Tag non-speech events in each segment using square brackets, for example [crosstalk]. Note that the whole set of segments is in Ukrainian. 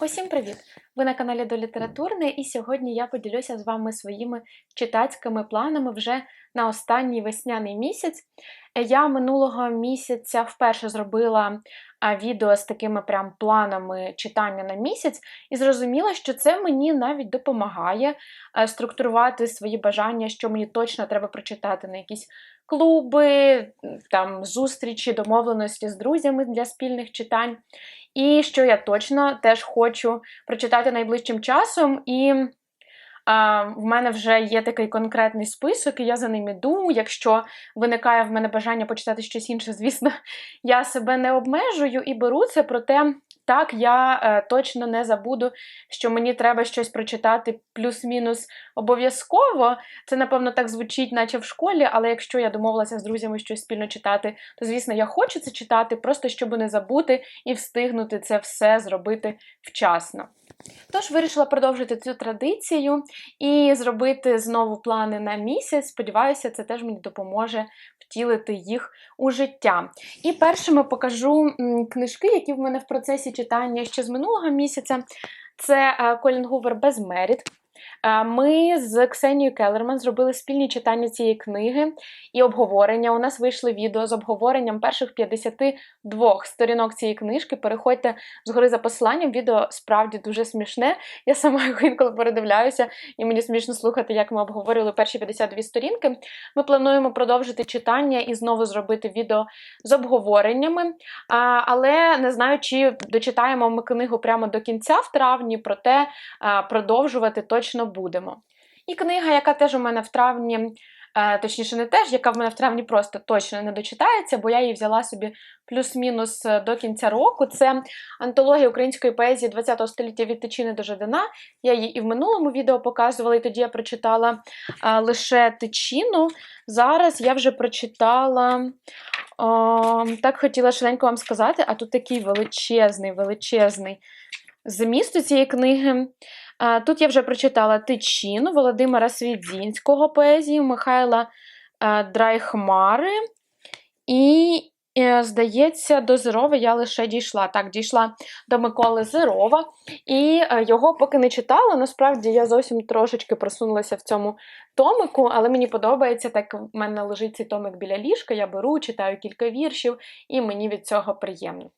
Усім привіт! Ви на каналі до літературне, і сьогодні я поділюся з вами своїми читацькими планами вже на останній весняний місяць. Я минулого місяця вперше зробила відео з такими прям планами читання на місяць, і зрозуміла, що це мені навіть допомагає структурувати свої бажання, що мені точно треба прочитати на якісь клуби, там зустрічі, домовленості з друзями для спільних читань. І що я точно теж хочу прочитати найближчим часом. І в мене вже є такий конкретний список, і я за ним іду. Якщо виникає в мене бажання почитати щось інше, звісно, [laughs] я себе не обмежую і беру це, проте так я е, точно не забуду, що мені треба щось прочитати плюс-мінус обов'язково. Це, напевно, так звучить, наче в школі, але якщо я домовилася з друзями щось спільно читати, то, звісно, я хочу це читати, просто щоб не забути і встигнути це все зробити вчасно. Тож вирішила продовжити цю традицію і зробити знову плани на місяць. Сподіваюся, це теж мені допоможе втілити їх у життя. І першими покажу книжки, які в мене в процесі читання ще з минулого місяця. Це е, Колін Гувер Безмеріт. Ми з Ксенією Келерман зробили спільні читання цієї книги і обговорення. У нас вийшли відео з обговоренням перших 52 сторінок цієї книжки. Переходьте згори за посиланням. Відео справді дуже смішне. Я сама його інколи передивляюся, і мені смішно слухати, як ми обговорювали перші 52 сторінки. Ми плануємо продовжити читання і знову зробити відео з обговореннями. Але не знаю, чи дочитаємо ми книгу прямо до кінця в травні, проте продовжувати точно точно будемо. І книга, яка теж у мене в травні, е, точніше, не теж, яка в мене в травні просто точно не дочитається, бо я її взяла собі плюс-мінус е, до кінця року. Це антологія української поезії ХХ століття від Тичини до Жадана. Я її і в минулому відео показувала, і тоді я прочитала е, лише тичину. Зараз я вже прочитала. О, так хотіла швиденько вам сказати, а тут такий величезний, величезний зміст у цієї книги. Тут я вже прочитала Тичину Володимира Свідзінського поезію Михайла Драйхмари. І, е, здається, до Зерова я лише дійшла. Так, дійшла до Миколи Зерова. І е, його поки не читала. Насправді я зовсім трошечки просунулася в цьому томику, але мені подобається, так в мене лежить цей томик біля ліжка. Я беру, читаю кілька віршів, і мені від цього приємно.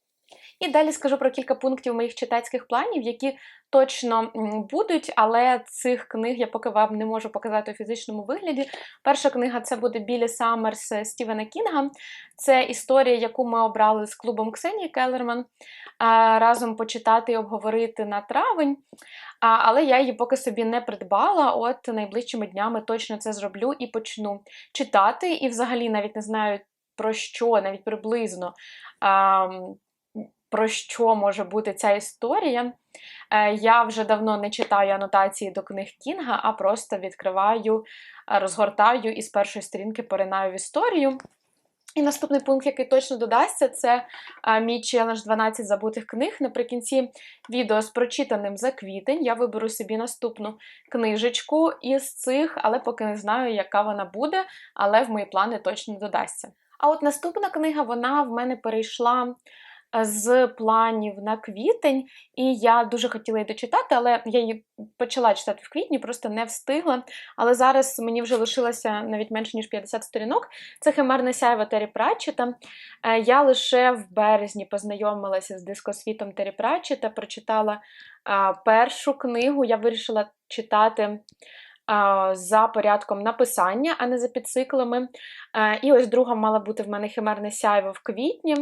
І далі скажу про кілька пунктів моїх читацьких планів, які точно будуть, але цих книг я поки вам не можу показати у фізичному вигляді. Перша книга це буде Білі Саммерс Стівена Кінга. Це історія, яку ми обрали з клубом Ксенії Келлерман разом почитати і обговорити на травень. Але я її поки собі не придбала. От найближчими днями точно це зроблю і почну читати. І взагалі навіть не знаю про що, навіть приблизно про що може бути ця історія. Е, я вже давно не читаю анотації до книг Кінга, а просто відкриваю, е, розгортаю і з першої сторінки поринаю в історію. І наступний пункт, який точно додасться, це мій челендж 12 забутих книг. Наприкінці відео з прочитаним за квітень. Я виберу собі наступну книжечку із цих, але поки не знаю, яка вона буде, але в мої плани точно додасться. А от наступна книга, вона в мене перейшла з планів на квітень, і я дуже хотіла її дочитати, але я її почала читати в квітні, просто не встигла. Але зараз мені вже лишилося навіть менше ніж 50 сторінок. Це химерне сяйво Террі Пратчета. Е, я лише в березні познайомилася з дискосвітом Террі Пратчета, прочитала першу книгу. Я вирішила читати за порядком написання, а не за підциклами. Е, і ось друга мала бути в мене химерне сяйво в квітні.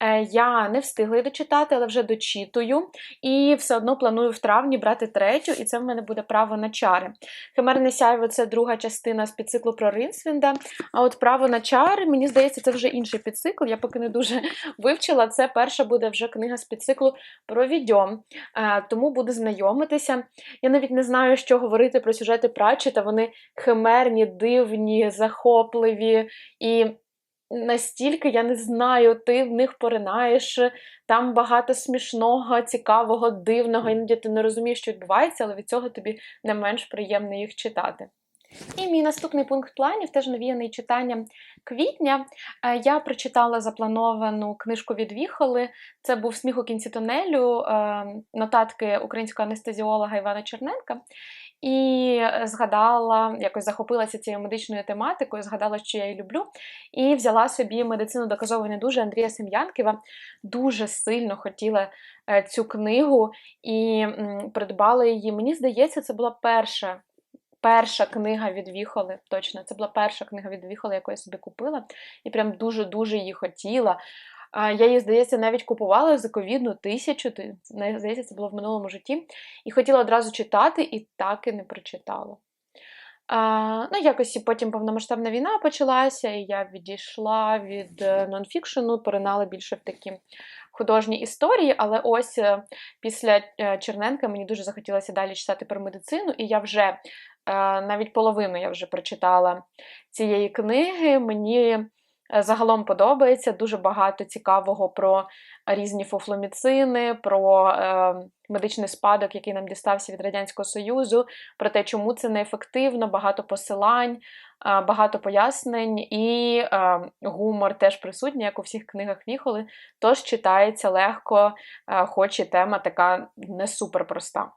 Е, я не встигла її дочитати, але вже дочитую. І все одно планую в травні брати третю, і це в мене буде право на чари. Химерне сяйво це друга частина з підциклу про Ринсвінда. А от право на чари, мені здається, це вже інший підцикл. Я поки не дуже [laughs] вивчила. Це перша буде вже книга з підциклу про відьом. Е, тому буду знайомитися. Я навіть не знаю, що говорити про сюжети Пратчета. Вони химерні, дивні, захопливі і настільки, я не знаю, ти в них поринаєш, там багато смішного, цікавого, дивного, іноді ти не розумієш, що відбувається, але від цього тобі не менш приємно їх читати. І мій наступний пункт планів, теж навіяний читанням квітня. Е, Я прочитала заплановану книжку від Віхоли. Це був сміх у кінці тунелю, е, нотатки українського анестезіолога Івана Черненка. І згадала, якось захопилася цією медичною тематикою, згадала, що я її люблю, і взяла собі медицину доказово не дуже Андрія Сем'янківа. Дуже сильно хотіла е, цю книгу і придбала її. Мені здається, це була перша. Перша книга від Віхоли, точно, це була перша книга від Віхоли, яку я собі купила, і прям дуже-дуже її хотіла. Я її, здається, навіть купувала за ковідну тисячу, здається, це було в минулому житті. І хотіла одразу читати, і так і не прочитала. А, ну, якось потім повномасштабна війна почалася, і я відійшла від е, нонфікшену, поринала більше в такі художні історії. Але ось е, після е, Черненка мені дуже захотілося далі читати про медицину, і я вже навіть половину я вже прочитала цієї книги. Мені загалом подобається дуже багато цікавого про різні фуфломіцини, про е, медичний спадок, який нам дістався від Радянського Союзу, про те, чому це неефективно, багато посилань, е, багато пояснень, і е, гумор теж присутній, як у всіх книгах Віхоли, тож читається легко, е, хоч і тема така не супер проста.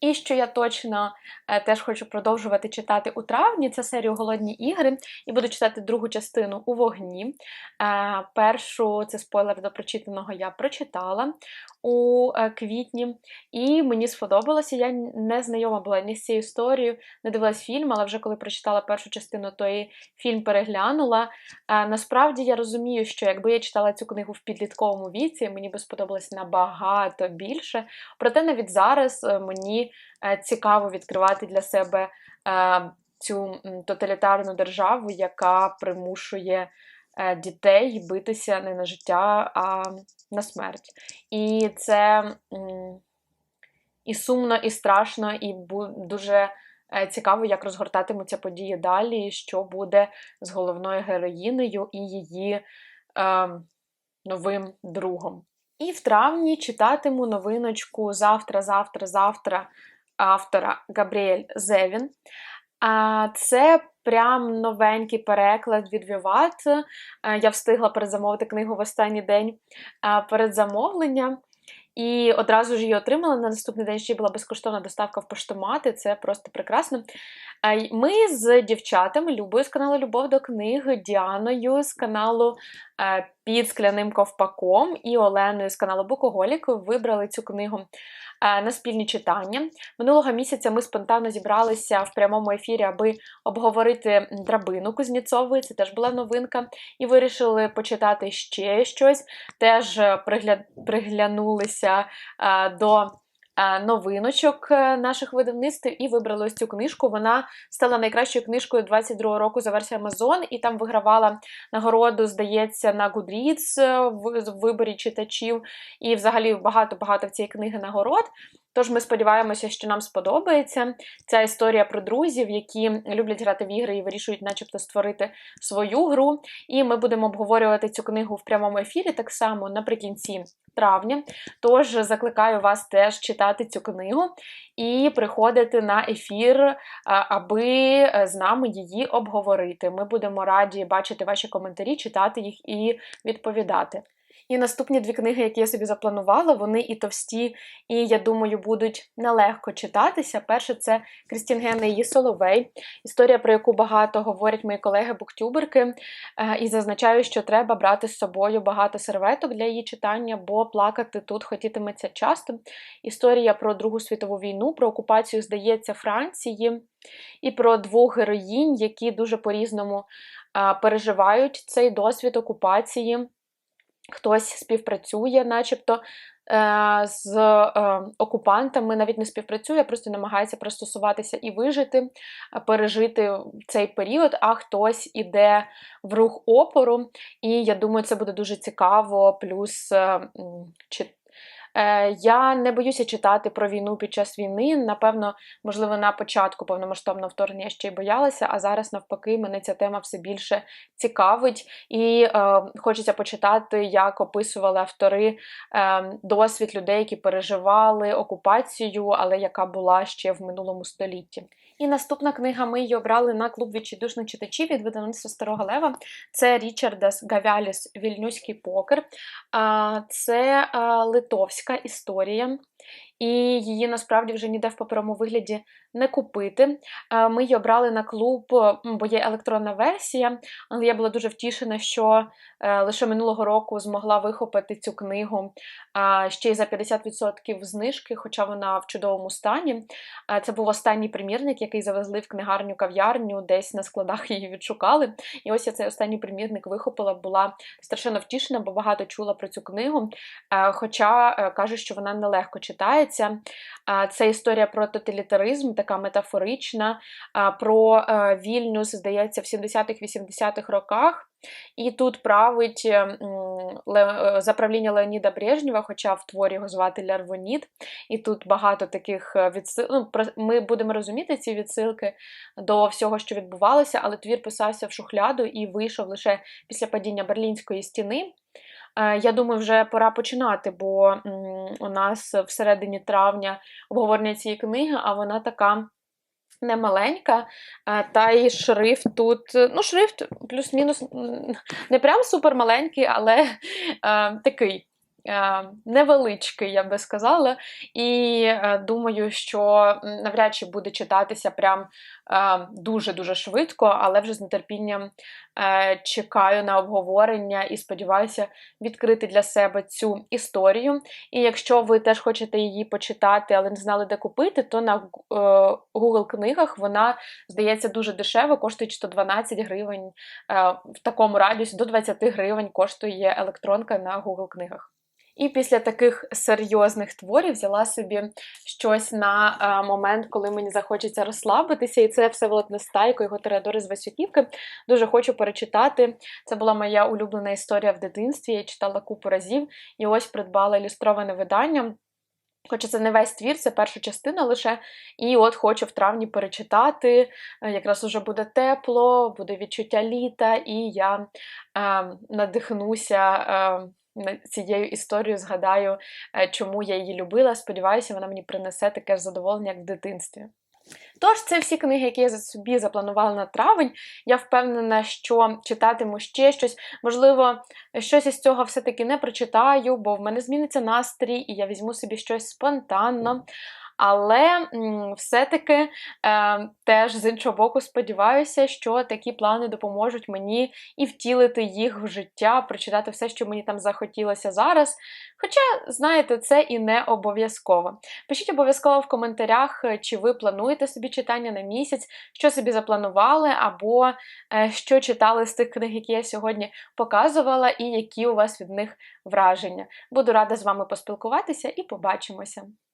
І що я точно е, теж хочу продовжувати читати у травні, це серію Голодні ігри, і буду читати другу частину у вогні. Е, першу це спойлер до прочитаного я прочитала у е, квітні, і мені сподобалося. Я не знайома була ні з цією історією, не дивилась фільм, але вже коли прочитала першу частину, то і фільм переглянула. Е, Насправді я розумію, що якби я читала цю книгу в підлітковому віці, мені би сподобалось набагато більше. Проте навіть зараз е, мені цікаво відкривати для себе цю тоталітарну державу, яка примушує дітей битися не на життя, а на смерть. І це і сумно, і страшно, і дуже е, цікаво, як розгортатимуться події далі, що буде з головною героїнею і її е, новим другом. І в травні читатиму новиночку завтра, завтра, завтра автора Габріель Зевін. А це прям новенький переклад від Віват. Е, Я встигла передзамовити книгу в останній день передзамовлення. І одразу ж її отримала. На наступний день ще була безкоштовна доставка в поштомати. Це просто прекрасно. Ми з дівчатами Любою з каналу Любов до книг, Діаною з каналу е, Під скляним ковпаком і Оленою з каналу Букоголік вибрали цю книгу е, на спільні читання. Минулого місяця ми спонтанно зібралися в прямому ефірі, аби обговорити драбину Кузнєцової. Це теж була новинка. І вирішили почитати ще щось. Теж пригля... приглянулися е, до новиночок е, наших видавництв і вибрали ось цю книжку. Вона стала найкращою книжкою 22 року за версією Amazon, і там вигравала нагороду, здається, на Goodreads е, в виборі читачів. І взагалі багато-багато в цієї книги нагород. Тож ми сподіваємося, що нам сподобається ця історія про друзів, які люблять грати в ігри і вирішують, начебто, створити свою гру. І ми будемо обговорювати цю книгу в прямому ефірі так само наприкінці травня. Тож закликаю вас теж читати цю книгу і приходити на ефір, аби е, з нами її обговорити. Ми будемо раді бачити ваші коментарі, читати їх і відповідати. І наступні дві книги, які я собі запланувала, вони і товсті, і я думаю, будуть нелегко читатися. Перше це Крістін Генна і її Соловей, історія, про яку багато говорять мої колеги-буктюберки, е, і зазначаю, що треба брати з собою багато серветок для її читання, бо плакати тут хотітиметься часто. Історія про Другу світову війну, про окупацію, здається, Франції, і про двох героїнь, які дуже по-різному е, переживають цей досвід окупації. Хтось співпрацює, начебто е, з е, окупантами, навіть не співпрацює, просто намагається пристосуватися і вижити, пережити цей період, а хтось іде в рух опору. І я думаю, це буде дуже цікаво. Плюс е, чи- Я не боюся читати про війну під час війни. Напевно, можливо, на початку повномасштабного вторгнення ще й боялася, а зараз, навпаки, мене ця тема все більше цікавить, і е, хочеться почитати, як описували автори е, досвід людей, які переживали окупацію, але яка була ще в минулому столітті. І наступна книга ми її обрали на клуб відчайдушних читачів від видавництва Старого Лева. Це Річардас Гавяліс Вільнюський покер. А, Це а, литовська історія, і її насправді вже ніде в паперовому вигляді не купити. Ми її обрали на клуб, бо є електронна версія, але я була дуже втішена, що е, лише минулого року змогла вихопити цю книгу ще й за 50% знижки, хоча вона в чудовому стані. Е, Це був останній примірник, який завезли в книгарню кав'ярню, десь на складах її відшукали. І ось я цей останній примірник вихопила, була страшенно втішена, бо багато чула про цю книгу. Е, Хоча е, кажуть, що вона нелегко читається. Е, Це історія про тоталітаризм, така метафорична, е, про е, Вільнюс, здається, в 70-х-80-х роках. І тут править е, м, Ле- е, за правління Леоніда Брежнєва, хоча в творі його звати Лярвоніт. І тут багато таких відсил... ну, Ми будемо розуміти ці відсилки до всього, що відбувалося, але твір писався в шухляду і вийшов лише після падіння Берлінської стіни. Е, Я думаю, вже пора починати, бо у нас всередині травня обговорення цієї книги, а вона така. Немаленька, маленька, та й шрифт тут, е, ну, шрифт плюс-мінус не прям супермаленький, але е, такий е, невеличкий, я би сказала. І е, думаю, що навряд чи буде читатися прям е, дуже-дуже швидко, але вже з нетерпінням е, чекаю на обговорення і сподіваюся відкрити для себе цю історію. І якщо ви теж хочете її почитати, але не знали, де купити, то на е, Google книгах вона здається дуже дешево, коштує 112 гривень. Е, в такому радіусі до 20 гривень коштує електронка на Google книгах. І після таких серйозних творів взяла собі щось на е, момент, коли мені захочеться розслабитися, і це Всеволод Нестайко, його Тереадори з Васюківки. Дуже хочу перечитати. Це була моя улюблена історія в дитинстві. Я читала купу разів, і ось придбала ілюстроване видання. Хоча це не весь твір, це перша частина лише. І от хочу в травні перечитати. Е, Якраз уже буде тепло, буде відчуття літа, і я е, надихнуся. Е, цією історією згадаю, е, чому я її любила. Сподіваюся, вона мені принесе таке ж задоволення, як в дитинстві. Тож, це всі книги, які я за собі запланувала на травень. Я впевнена, що читатиму ще щось. Можливо, щось із цього все-таки не прочитаю, бо в мене зміниться настрій, і я візьму собі щось спонтанно. Але все-таки е, теж з іншого боку сподіваюся, що такі плани допоможуть мені і втілити їх в життя, прочитати все, що мені там захотілося зараз. Хоча, знаєте, це і не обов'язково. Пишіть обов'язково в коментарях, е, чи ви плануєте собі читання на місяць, що собі запланували, або е, що читали з тих книг, які я сьогодні показувала, і які у вас від них враження. Буду рада з вами поспілкуватися і побачимося.